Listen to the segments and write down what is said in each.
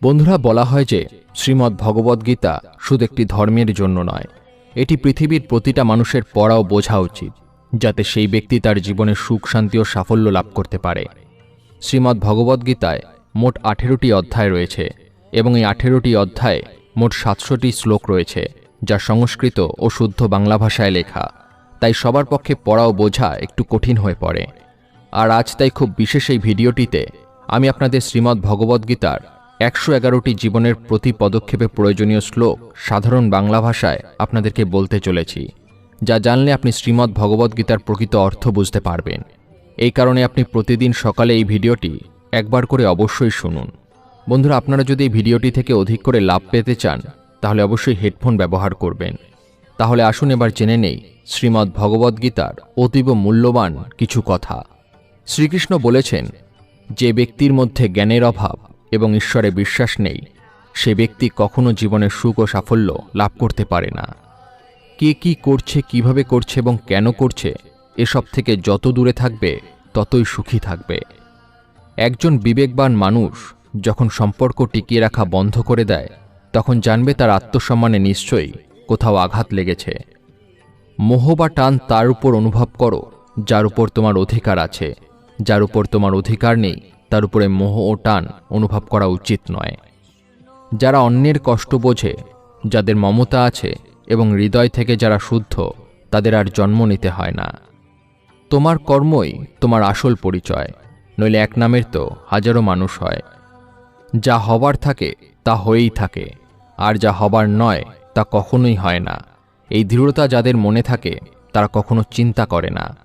বন্ধুরা, বলা হয় যে শ্রীমদ্ ভগবদ্গীতা শুধু একটি ধর্মের জন্য নয়, এটি পৃথিবীর প্রতিটা মানুষের পড়াও বোঝা উচিত, যাতে সেই ব্যক্তি তার জীবনে সুখ, শান্তি ও সাফল্য লাভ করতে পারে। শ্রীমদ্ ভগবদ্গীতায় মোট আঠেরোটি অধ্যায় রয়েছে এবং এই আঠেরোটি অধ্যায়ে মোট সাতশোটি শ্লোক রয়েছে, যা সংস্কৃত ও শুদ্ধ বাংলা ভাষায় লেখা, তাই সবার পক্ষে পড়াও বোঝা একটু কঠিন হয়ে পড়ে। আর আজ তাই খুব বিশেষ এই ভিডিওটিতে আমি আপনাদের শ্রীমদ্ ভগবদ্গীতার একশো এগারোটি জীবনের প্রতি পদক্ষেপে প্রয়োজনীয় শ্লোক সাধারণ বাংলা ভাষায় আপনাদেরকে বলতে চলেছি, যা জানলে আপনি শ্রীমদ্ ভগবদ্গীতার প্রকৃত অর্থ বুঝতে পারবেন। এই কারণে আপনি প্রতিদিন সকালে এই ভিডিওটি একবার করে অবশ্যই শুনুন। বন্ধুরা, আপনারা যদি এই ভিডিওটি থেকে অধিক করে লাভ পেতে চান, তাহলে অবশ্যই হেডফোন ব্যবহার করবেন। তাহলে আসুন এবার জেনে নেই শ্রীমদ্ ভগবদ্গীতার অতীব মূল্যবান কিছু কথা। শ্রীকৃষ্ণ বলেছেন, যে ব্যক্তির মধ্যে জ্ঞানের অভাব এবং ঈশ্বরে বিশ্বাস নেই। সে ব্যক্তি কখনো জীবনের সুখ ও সাফল্য লাভ করতে পারে না। কে কি করছে, কীভাবে করছে এবং কেন করছে, এসব থেকে যত দূরে থাকবে, ততই সুখী থাকবে। একজন বিবেকবান মানুষ যখন সম্পর্ক টিকিয়ে রাখা বন্ধ করে দেয়, তখন জানবে তার আত্মসম্মানে নিশ্চয়ই কোথাও আঘাত লেগেছে। মোহ বা টান তার উপর অনুভব করো, যার উপর তোমার অধিকার আছে। যার উপর তোমার অধিকার নেই তার উপরে মোহ ও টান অনুভব করা উচিত নয়। যারা অন্যের কষ্ট বোঝে, যাদের মমতা আছে এবং হৃদয় থেকে যারা শুদ্ধ, তাদের আর জন্ম নিতে হয় না। তোমার কর্মই তোমার আসল পরিচয়, নইলে এক নামের তো হাজারো মানুষ হয়। যা হবার থাকে, তা হয়েই থাকে, আর যা হবার নয়, তা কখনোই হয় না। এই দৃঢ়তা যাদের মনে থাকে, তারা কখনো চিন্তা করে না।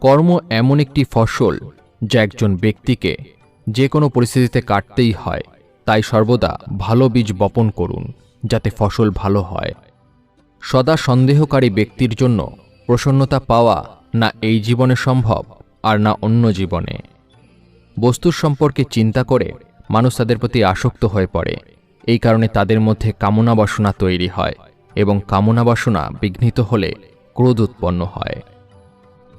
কর্ম এমন একটি ফসল যা একজন ব্যক্তিকে যে কোনো পরিস্থিতিতে কাটতেই হয়, তাই সর্বদা ভালো বীজ বপন করুন, যাতে ফসল ভালো হয়। সদা সন্দেহকারী ব্যক্তির জন্য প্রসন্নতা পাওয়া না এই জীবনে সম্ভব, আর না অন্য জীবনে। বস্তুর সম্পর্কে চিন্তা করে মানুষ তাদের প্রতি আসক্ত হয়ে পড়ে। এই কারণে তাদের মধ্যে কামনা বাসনা তৈরি হয় এবং কামনা বাসনা বিঘ্নিত হলে ক্রোধ উৎপন্ন হয়।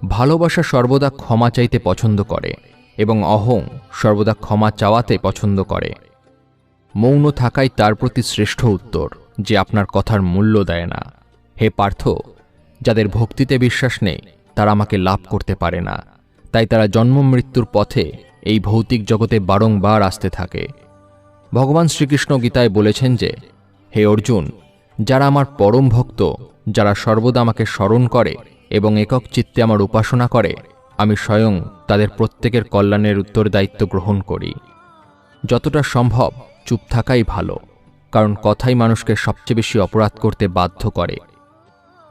ভালোবাসা সর্বদা ক্ষমা চাইতে পছন্দ করে এবং অহং সর্বদা ক্ষমা চাওয়াতে পছন্দ করে। মৌন থাকাই তার প্রতি শ্রেষ্ঠ উত্তর, যে আপনার কথার মূল্য দেয় না। হে পার্থ, যাদের ভক্তিতে বিশ্বাস নেই, তারা আমাকে লাভ করতে পারে না। তাই তারা জন্ম মৃত্যুর পথে এই ভৌতিক জগতে বারংবার আসতে থাকে। ভগবান শ্রীকৃষ্ণ গীতায় বলেছেন যে, হে অর্জুন, যারা আমার পরম ভক্ত, যারা সর্বদা আমাকে স্মরণ করে এবং একক চিত্তে আমার উপাসনা করে, আমি স্বয়ং তাদের প্রত্যেকের কল্যাণের উত্তর দায়িত্ব গ্রহণ করি। যতটা সম্ভব চুপ থাকাই ভালো, কারণ কথাই মানুষকে সবচেয়ে বেশি অপরাধ করতে বাধ্য করে।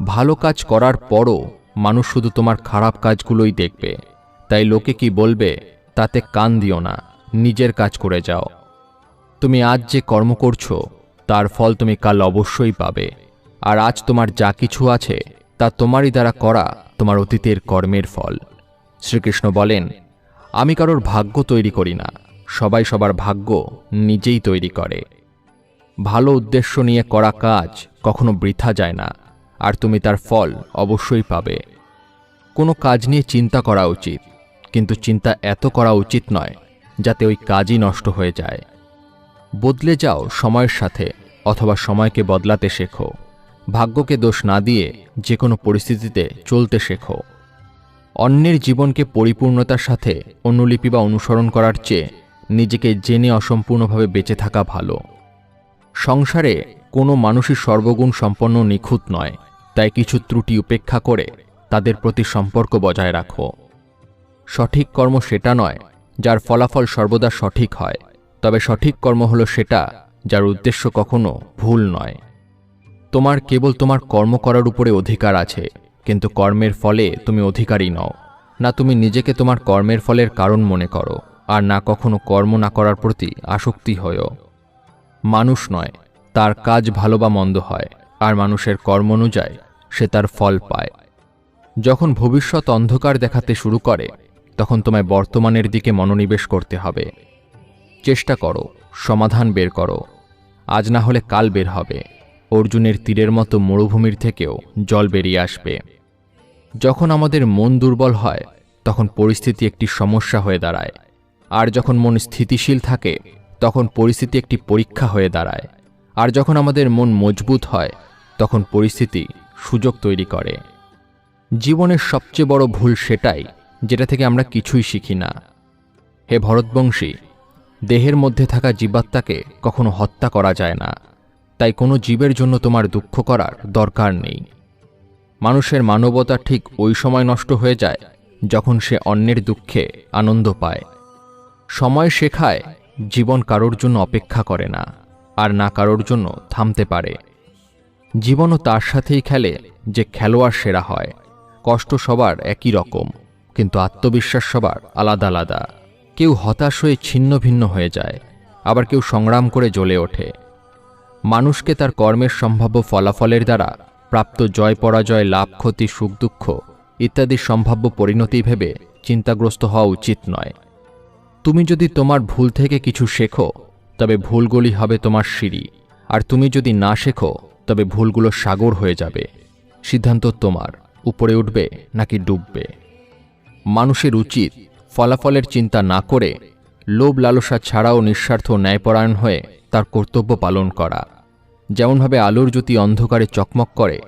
ভালো কাজ করার পরও মানুষ শুধু তোমার খারাপ কাজগুলোই দেখবে, তাই লোকে কি বলবে তাতে কান দিও না, নিজের কাজ করে যাও। তুমি আজ যে কর্ম করছ, তার ফল তুমি কাল অবশ্যই পাবে, আর আজ তোমার যা কিছু আছে তা তোমারই দ্বারা করা তোমার অতীতের কর্মের ফল। শ্রীকৃষ্ণ বলেন, আমি কারোর ভাগ্য তৈরি করি না, সবাই সবার ভাগ্য নিজেই তৈরি করে। ভালো উদ্দেশ্য নিয়ে করা কাজ কখনো বৃথা যায় না, আর তুমি তার ফল অবশ্যই পাবে। কোনো কাজ নিয়ে চিন্তা করা উচিত, কিন্তু চিন্তা এত করা উচিত নয়, যাতে ওই কাজই নষ্ট হয়ে যায়। বদলে যাও সময়ের সাথে, অথবা সময়কে বদলাতে শেখো। ভাগ্যকে দোষ না দিয়ে যে কোনো পরিস্থিতিতে চলতে শেখো। অন্যের জীবনকে পরিপূর্ণতার সাথে অনুলিপি বা অনুসরণ করার চেয়ে নিজেকে জেনে অসম্পূর্ণভাবে বেঁচে থাকা ভালো। সংসারে কোনো মানুষই সর্বগুণ সম্পন্ন নিখুঁত নয়, তাই কিছু ত্রুটি উপেক্ষা করে তাদের প্রতি সম্পর্ক বজায় রাখো। সঠিক কর্ম সেটা নয়, যার ফলাফল সর্বদা সঠিক হয়, তবে সঠিক কর্ম হলো সেটা যার উদ্দেশ্য কখনো ভুল নয়। তোমার কেবল তোমার কর্ম করার উপরে অধিকার আছে, কিন্তু কর্মের ফলে তুমি অধিকারী নও। না তুমি নিজেকে তোমার কর্মের ফলের কারণ মনে করো, আর না কখনো কর্ম না করার প্রতি আসক্তি হয়েও মানুষ নয়, তার কাজ ভালো বা মন্দ হয়, আর মানুষের কর্ম অনুযায়ী সে তার ফল পায়। যখন ভবিষ্যৎ অন্ধকার দেখাতে শুরু করে, তখন তোমায় বর্তমানের দিকে মনোনিবেশ করতে হবে। চেষ্টা করো, সমাধান বের করো। আজ না হলে কাল বের হবে। অর্জুনের তীরের মতো মরুভূমির থেকেও জল বেরিয়ে আসবে। যখন আমাদের মন দুর্বল হয়, তখন পরিস্থিতি একটি সমস্যা হয়ে দাঁড়ায়। আর যখন মন স্থিতিশীল থাকে, তখন পরিস্থিতি একটি পরীক্ষা হয়ে দাঁড়ায়। আর যখন আমাদের মন মজবুত হয়, তখন পরিস্থিতি সুযোগ তৈরি করে। জীবনের সবচেয়ে বড় ভুল সেটাই, যেটা থেকে আমরা কিছুই শিখি না। হে ভরতবংশী, দেহের মধ্যে থাকা জীবাত্মাকে কখনো হত্যা করা যায় না। তাই কোনো জীবের জন্য তোমার দুঃখ করার দরকার নেই। মানুষের মানবতা ঠিক ওই সময় নষ্ট হয়ে যায় যখন সে অন্যের দুঃখে আনন্দ পায়। সময় শেখায় জীবন কারোর জন্য অপেক্ষা করে না, আর না কারোর জন্য থামতে পারে। জীবনও তার সাথেই খেলে যে খেলোয়াড় সেরা হয়। কষ্ট সবার একই রকম, কিন্তু আত্মবিশ্বাস সবার আলাদা আলাদা। কেউ হতাশ হয়ে ছিন্ন ভিন্ন হয়ে যায়, আবার কেউ সংগ্রাম করে জ্বলে ওঠে। মানুষকে তার কর্মের সম্ভাব্য ফলাফলের দ্বারা প্রাপ্ত জয় পরাজয়, লাভ, ক্ষতি, সুখ, দুঃখ ইত্যাদি সম্ভাব্য পরিণতি ভেবে চিন্তাগ্রস্ত হওয়া উচিত নয়। তুমি যদি তোমার ভুল থেকে কিছু শেখো, তবে ভুলগুলি হবে তোমার সিঁড়ি। আর তুমি যদি না শেখো, তবে ভুলগুলো সাগর হয়ে যাবে। সিদ্ধান্ত তোমার, উপরে উঠবে নাকি ডুববে। মানুষের উচিত ফলাফলের চিন্তা না করে লোভ লালসা ছাড়াও নিঃস্বার্থ ন্যায়পরায়ণ হয়ে তার কর্তব্য পালন করা। যেমনভাবে আলোর জ্যোতি অন্ধকারে চকমক করে,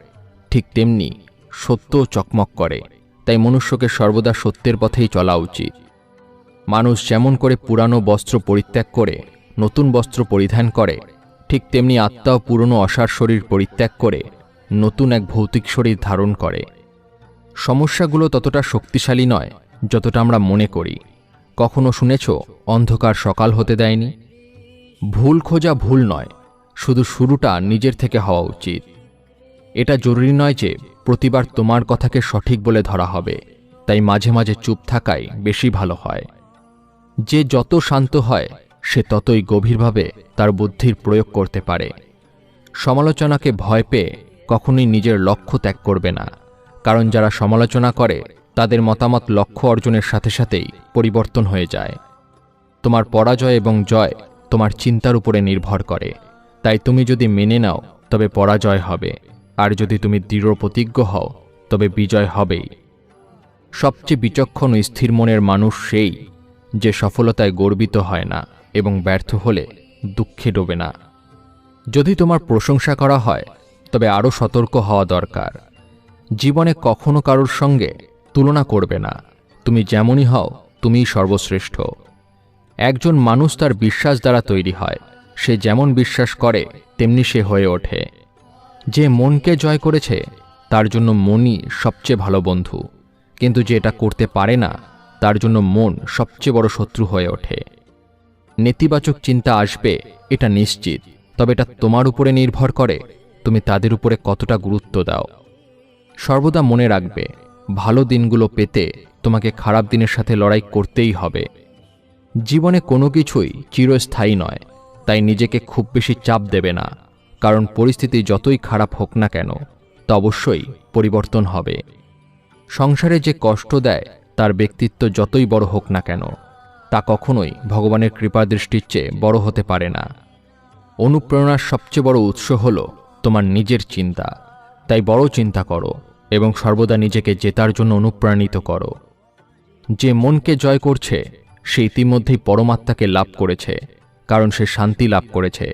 ঠিক তেমনি সত্য চকমক করে। তাই মনুষ্যকে সর্বদা সত্যের পথেই চলা উচিত। মানুষ যেমন করে পুরানো বস্ত্র পরিত্যাগ করে, নতুন বস্ত্র পরিধান করে, ঠিক তেমনি আত্মাও পুরনো অসার শরীর পরিত্যাগ করে, নতুন এক ভৌতিক শরীর ধারণ করে। সমস্যাগুলো ততটা শক্তিশালী নয়, যতটা আমরা মনে করি। কখনো শুনেছ, অন্ধকার সকাল হতে দেয়নি? ভুল খোঁজা ভুল নয় শুধু শুরুটা নিজের থেকে হওয়া উচিত। এটা জরুরি নয় যে প্রতিবার তোমার কথাকে সঠিক বলে ধরা হবে, তাই মাঝে মাঝে চুপ থাকাই বেশি ভালো হয়। যে যত শান্ত হয়, সে ততই গভীরভাবে তার বুদ্ধির প্রয়োগ করতে পারে। সমালোচনাকে ভয় পেয়ে কখনোই নিজের লক্ষ্য ত্যাগ করবে না, কারণ যারা সমালোচনা করে, তাদের মতামত লক্ষ্য অর্জনের সাথে সাথেই পরিবর্তন হয়ে যায়। তোমার পরাজয় এবং জয় তোমার চিন্তার উপরে নির্ভর করে। তাই তুমি যদি মেনে নাও, তবে পরাজয় হবে। আর যদি তুমি দৃঢ় প্রতিজ্ঞ হও, তবে বিজয় হবেই। সবচেয়ে বিচক্ষণ ও স্থির মনের মানুষ সেই, যে সফলতায় গর্বিত হয় না এবং ব্যর্থ হলে দুঃখে ডোবে না। যদি তোমার প্রশংসা করা হয়, তবে আরও সতর্ক হওয়া দরকার। জীবনে কখনো কারোর সঙ্গে তুলনা করবে না। তুমি যেমনই হও, তুমিই সর্বশ্রেষ্ঠ। একজন মানুষ তার বিশ্বাস দ্বারা তৈরি হয়। সে যেমন বিশ্বাস করে, তেমনি সে হয়ে ওঠে। যে মনকে জয় করেছে, তার জন্য মনই সবচেয়ে ভালো বন্ধু। কিন্তু যে এটা করতে পারে না, তার জন্য মন সবচেয়ে বড় শত্রু হয়ে ওঠে। নেতিবাচক চিন্তা আসবে, এটা নিশ্চিত। তবে এটা তোমার উপরে নির্ভর করে, তুমি তাদের উপরে কতটা গুরুত্ব দাও। সর্বদা মনে রাখবে, ভালো দিনগুলো পেতে তোমাকে খারাপ দিনের সাথে লড়াই করতেই হবে। জীবনে কোনো কিছুই চিরস্থায়ী নয়। তাই নিজেকে খুব বেশি চাপ দেবে না, কারণ পরিস্থিতি যতই খারাপ হোক না কেন, তা অবশ্যই পরিবর্তন হবে। সংসারে যে কষ্ট দেয়, তার ব্যক্তিত্ব যতই বড় হোক না কেন, তা কখনোই ভগবানের কৃপা দৃষ্টির চেয়ে বড় হতে পারে না। অনুপ্রেরণার সবচেয়ে বড় উৎস হল তোমার নিজের চিন্তা। তাই বড় চিন্তা করো এবং সর্বদা নিজেকে জেতার জন্য অনুপ্রাণিত করো। যে মনকে জয় করছে, সে ইতিমধ্যেই পরমাত্মাকে লাভ করেছে। কারণ সে শান্তি লাভ করেছে।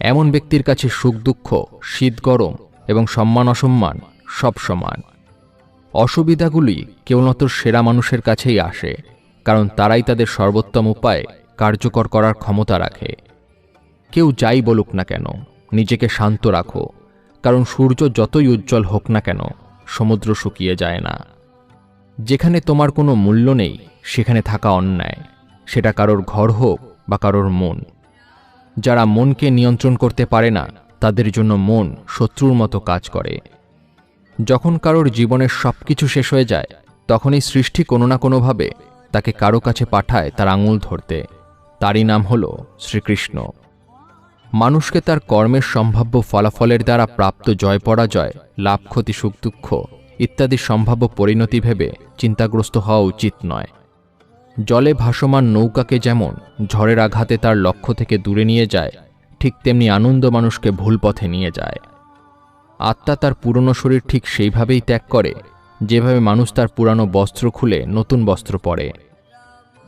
এমন ব্যক্তির কাছে সুখ, দুঃখ, শীত, গরম এবং সম্মান, অসম্মান সব সমান। অসুবিধাগুলি কেবলমাত্র সেরা মানুষের কাছেই আসে, কারণ তারাই তাদের সর্বোত্তম উপায়ে কার্যকর করার ক্ষমতা রাখে। কেউ যাই বলুক না কেন, নিজেকে শান্ত রাখো, কারণ সূর্য যতই উজ্জ্বল হোক না কেন, সমুদ্র শুকিয়ে যায় না। যেখানে তোমার কোনো মূল্য নেই, সেখানে থাকা অন্যায়, সেটা কারোর ঘর হোক বা কারোর মন। যারা মনকে নিয়ন্ত্রণ করতে পারে না, তাদের জন্য মন শত্রুর মতো কাজ করে। যখন কারোর জীবনের সব কিছু শেষ হয়ে যায়, তখনই সৃষ্টি কোনো না কোনোভাবে তাকে কারও কাছে পাঠায় তার আঙুল ধরতে। তারই নাম হল শ্রীকৃষ্ণ। মানুষকে তার কর্মের সম্ভাব্য ফলাফলের দ্বারা প্রাপ্ত জয় পরাজয়, লাভ, ক্ষতি, সুখ, দুঃখ ইত্যাদি সম্ভাব্য পরিণতি ভেবে চিন্তাগ্রস্ত হওয়া উচিত নয়। জলে ভাসমান নৌকাকে যেমন ঝড়ের আঘাতে তার লক্ষ্য থেকে দূরে নিয়ে যায়, ঠিক তেমনি আনন্দ মানুষকে ভুল পথে নিয়ে যায়। আত্মা তার পুরনো শরীর ঠিক সেইভাবেই ত্যাগ করে, যেভাবে মানুষ তার পুরানো বস্ত্র খুলে নতুন বস্ত্র পরে।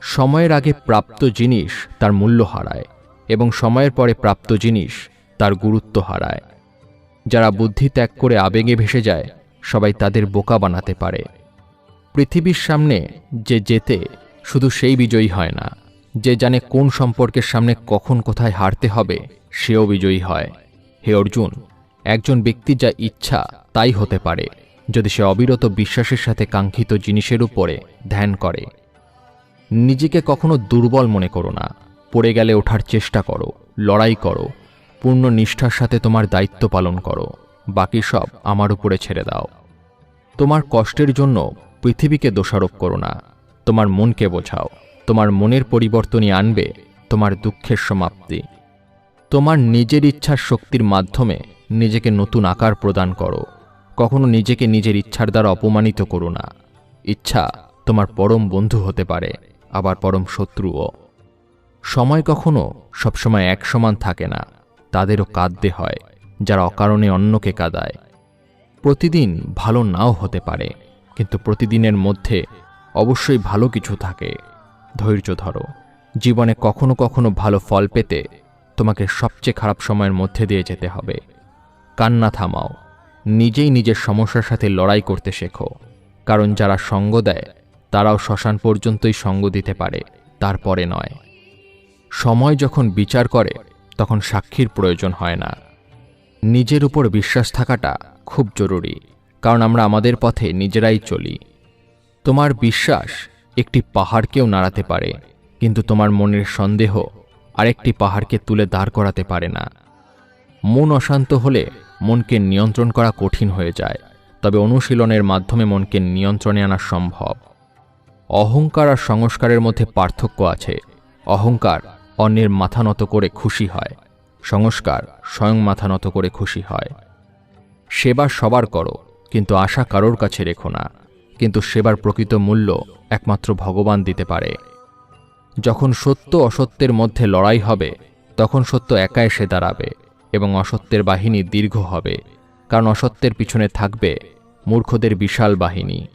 সময়ের আগে প্রাপ্ত জিনিস তার মূল্য হারায় এবং সময়ের পরে প্রাপ্ত জিনিস তার গুরুত্ব হারায়। যারা বুদ্ধি ত্যাগ করে আবেগে ভেসে যায়, সবাই তাদের বোকা বানাতে পারে। পৃথিবীর সামনে যে যেতে শুধু সেই বিজয়ী হয় না, যে জানে কোন সম্পর্কের সামনে কখন কোথায় হারতে হবে, সেও বিজয়ী হয়। হে অর্জুন, একজন ব্যক্তি যা ইচ্ছা তাই হতে পারে, যদি সে অবিরত বিশ্বাসের সাথে কাঙ্ক্ষিত জিনিসের উপরে ধ্যান করে। নিজেকে কখনো দুর্বল মনে করো না, পড়ে গেলে ওঠার চেষ্টা করো, লড়াই করো, পূর্ণ নিষ্ঠার সাথে তোমার দায়িত্ব পালন করো, বাকি সব আমার উপরে ছেড়ে দাও। তোমার কষ্টের জন্য পৃথিবীকে দোষারোপ করো না তোমার মনকে বোঝাও। তোমার মনের পরিবর্তনই আনবে, তোমার দুঃখের সমাপ্তি। তোমার নিজের ইচ্ছার শক্তির মাধ্যমে নিজেকে নতুন আকার প্রদান করো। কখনো নিজেকে নিজের ইচ্ছার দ্বারা অপমানিত করো না। ইচ্ছা তোমার পরম বন্ধু হতে পারে, আবার পরম শত্রুও। সময় কখনো সবসময় এক সমান থাকে না, তাদেরও কাঁদতে হয়, যারা অকারণে অন্যকে কাদায়। প্রতিদিন ভালো নাও হতে পারে, কিন্তু প্রতিদিনের মধ্যে অবশ্যই ভালো কিছু থাকে। ধৈর্য ধরো। জীবনে কখনো কখনো ভালো ফল পেতে তোমাকে সবচেয়ে খারাপ সময়ের মধ্যে দিয়ে যেতে হবে। কান্না থামাও। নিজেই নিজের সমস্যার সাথে লড়াই করতে শেখো। কারণ যারা সঙ্গ দেয়, তারাও শ্মশান পর্যন্তই সঙ্গ দিতে পারে, তারপরে নয়। সময় যখন বিচার করে, তখন সাক্ষীর প্রয়োজন হয় না। নিজের উপর বিশ্বাস থাকাটা খুব জরুরি। কারণ আমরা আমাদের পথে নিজেরাই চলি। তোমার বিশ্বাস একটি পাহাড়কেও নাড়াতে পারে, কিন্তু তোমার মনের সন্দেহ আরেকটি পাহাড়কে তুলে দাঁড় করাতে পারে না। মন অশান্ত হলে মনকে নিয়ন্ত্রণ করা কঠিন হয়ে যায়, তবে অনুশীলনের মাধ্যমে মনকে নিয়ন্ত্রণে আনা সম্ভব। অহংকার আর সংস্কারের মধ্যে পার্থক্য আছে। অহংকার অন্যের মাথা নত করে খুশি হয়, সংস্কার স্বয়ং মাথা নত করে খুশি হয়। সেবা সবার করো, কিন্তু আশা কারোর কাছে রেখো না। কিন্তু সেবার প্রকৃত মূল্য একমাত্র ভগবান দিতে পারে। যখন সত্য অসত্যের মধ্যে লড়াই হবে, তখন সত্য একা এসে দাঁড়াবে এবং অসত্যের বাহিনী দীর্ঘ হবে, কারণ অসত্যের পিছনে থাকবে মূর্খদের বিশাল বাহিনী।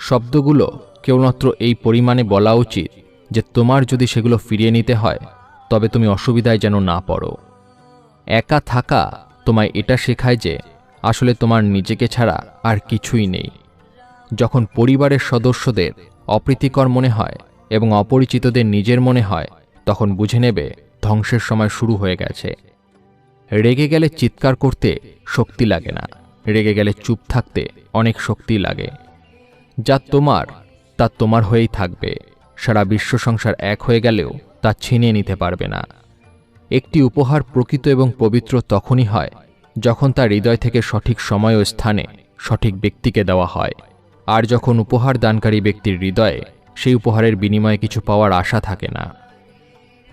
শব্দগুলো কেবলমাত্র এই পরিমাণে বলা উচিত যে তোমার যদি সেগুলো ফিরিয়ে নিতে হয়, তবে তুমি অসুবিধায় যেন না পড়ো। একা থাকা তোমায় এটা শেখায় যে আসলে তোমার নিজেকে ছাড়া আর কিছুই নেই। যখন পরিবারের সদস্যদের অপ্রীতিকর মনে হয় এবং অপরিচিতদের নিজের মনে হয়, তখন বুঝে নেবে ধ্বংসের সময় শুরু হয়ে গেছে। রেগে গেলে চিৎকার করতে শক্তি লাগে না। রেগে গেলে চুপ থাকতে অনেক শক্তি লাগে। যা তোমার, তা তোমার হয়েই থাকবে। সারা বিশ্ব সংসার এক হয়ে গেলেও তা ছিনিয়ে নিতে পারবে না। একটি উপহার প্রকৃত এবং পবিত্র তখনই হয় যখন তা হৃদয় থেকে সঠিক সময় ও স্থানে সঠিক ব্যক্তিকে দেওয়া হয়। আর যখন উপহার দানকারী ব্যক্তির হৃদয়ে সেই উপহারের বিনিময়ে কিছু পাওয়ার আশা থাকে না।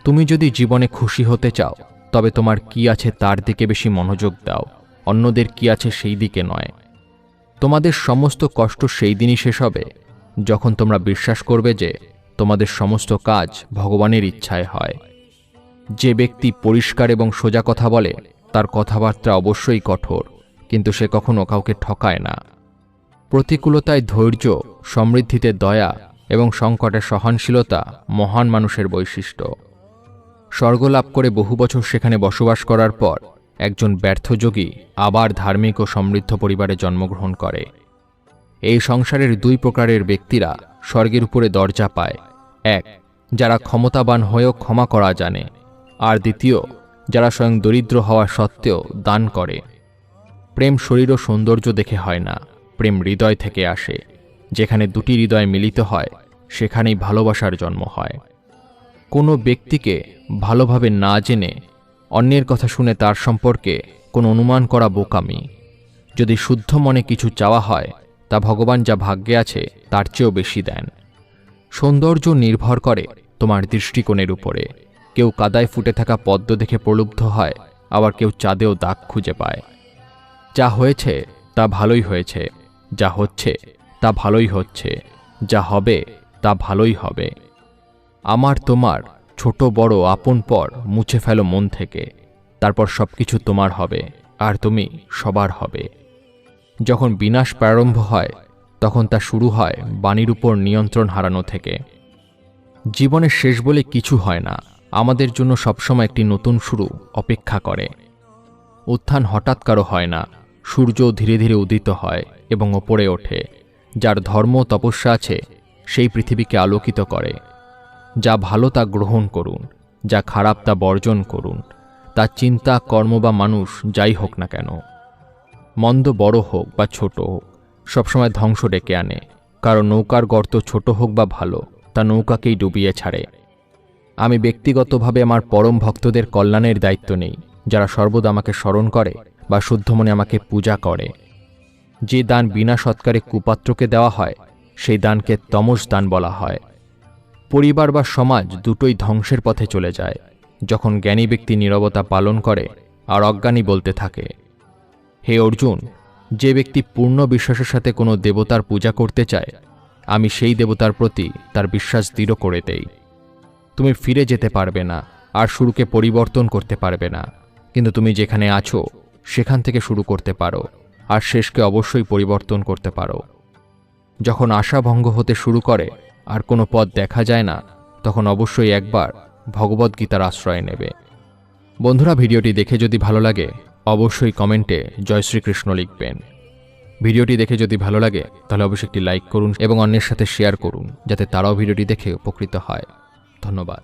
তুমি যদি জীবনে খুশি হতে চাও, তবে তোমার কি আছে তার দিকে বেশি মনোযোগ দাও, অন্যদের কি আছে সেই দিকে নয়। তোমাদের সমস্ত কষ্ট সেই দিনই শেষ হবে, যখন তোমরা বিশ্বাস করবে যে তোমাদের সমস্ত কাজ ভগবানের ইচ্ছায় হয়। যে ব্যক্তি পরিষ্কার এবং সোজা কথা বলে, তার কথাবার্তা অবশ্যই কঠোর, কিন্তু সে কখনো কাউকে ঠকায় না। প্রতিকূলতায় ধৈর্য, সমৃদ্ধিতে দয়া এবং সংকটে সহনশীলতা মহান মানুষের বৈশিষ্ট্য। স্বর্গ লাভ করে বহু বছর সেখানে বসবাস করার পর একজন ব্যর্থ যোগী আবার ধার্মিক ও সমৃদ্ধ পরিবারে জন্মগ্রহণ করে। এই সংসারের দুই প্রকারের ব্যক্তিরা স্বর্গের উপরে দরজা পায়। এক, যারা ক্ষমতাবান হয়েও ক্ষমা করা জানে। আর দ্বিতীয়, যারা স্বয়ং দরিদ্র হওয়া সত্ত্বেও দান করে। প্রেম শরীর ও সৌন্দর্য দেখে হয় না। প্রেম হৃদয় থেকে আসে। যেখানে দুটি হৃদয় মিলিত হয়, সেখানেই ভালোবাসার জন্ম হয়। কোনো ব্যক্তিকে ভালোভাবে না জেনে, অন্যের কথা শুনে তার সম্পর্কে কোনো অনুমান করা বোকামি। যদি শুদ্ধ মনে কিছু চাওয়া হয়, তা ভগবান যা ভাগ্যে আছে, তার চেয়েও বেশি দেন। সৌন্দর্য নির্ভর করে তোমার দৃষ্টিকোণের উপরে। কেউ কাদায় ফুটে থাকা পদ্ম দেখে প্রলুব্ধ হয়, আবার কেউ চাঁদেও দাগ খুঁজে পায়। যা হয়েছে, তা ভালোই হয়েছে। যা হচ্ছে, তা ভালোই হচ্ছে। যা হবে, তা ভালোই হবে। আমার তোমার ছোট বড় আপন পর মুছে ফেলো মন থেকে। তারপর সব কিছু তোমার হবে, আর তুমি সবার হবে। যখন বিনাশ প্রারম্ভ হয়, তখন তা শুরু হয় বাণীর উপর নিয়ন্ত্রণ হারানো থেকে। জীবনের শেষ বলে কিছু হয় না, আমাদের জন্য সবসময় একটি নতুন শুরু অপেক্ষা করে। উত্থান হঠাৎ কারও হয় না সূর্য ধীরে ধীরে উদিত হয় এবং ওপরে ওঠে, যার ধর্ম তপস্যা আছে, সেই পৃথিবীকে আলোকিত করে। যা ভালো তা গ্রহণ করুন, যা খারাপ তা বর্জন করুন তার চিন্তা, কর্ম বা মানুষ যাই হোক না কেন। মন্দ বড় হোক বা ছোট হোক, সবসময় ধ্বংস ডেকে আনে, কারণ নৌকার গর্ত ছোট হোক বা ভালো, তা নৌকাকেই ডুবিয়ে ছাড়ে। আমি ব্যক্তিগতভাবে আমার পরম ভক্তদের কল্যাণের দায়িত্ব নেই, যারা সর্বদা আমাকে স্মরণ করে। বা শুদ্ধ মনে আমাকে পূজা করে। যে দান বিনা সৎকারে কুপাত্রকে দেওয়া হয়, সেই দানকে তমস দান বলা হয়। পরিবার বা সমাজ দুটোই ধ্বংসের পথে চলে যায়, যখন জ্ঞানী ব্যক্তি নীরবতা পালন করে আর অজ্ঞানী বলতে থাকে। হে অর্জুন, যে ব্যক্তি পূর্ণ বিশ্বাসের সাথে কোনো দেবতার পূজা করতে চায়, আমি সেই দেবতার প্রতি তার বিশ্বাস দৃঢ় করে দেই। তুমি ফিরে যেতে পারবে না, আর শুরুকে পরিবর্তন করতে পারবে না। কিন্তু তুমি যেখানে আছো সেখান থেকে শুরু করতে পারো, আর শেষকে অবশ্যই পরিবর্তন করতে পারো। যখন আশা ভঙ্গ হতে শুরু করে, আর কোনো পথ দেখা যায় না, তখন অবশ্যই একবার ভগবদ্গীতার আশ্রয় নেবে। বন্ধুরা, ভিডিওটি দেখে যদি ভালো লাগে, অবশ্যই কমেন্টে জয় শ্রীকৃষ্ণ লিখবেন। ভিডিওটি দেখে যদি ভালো লাগে, তাহলে অবশ্যই একটি লাইক করুন এবং অন্যের সাথে শেয়ার করুন, যাতে তারাও ভিডিওটি দেখে উপকৃত হয়। ধন্যবাদ।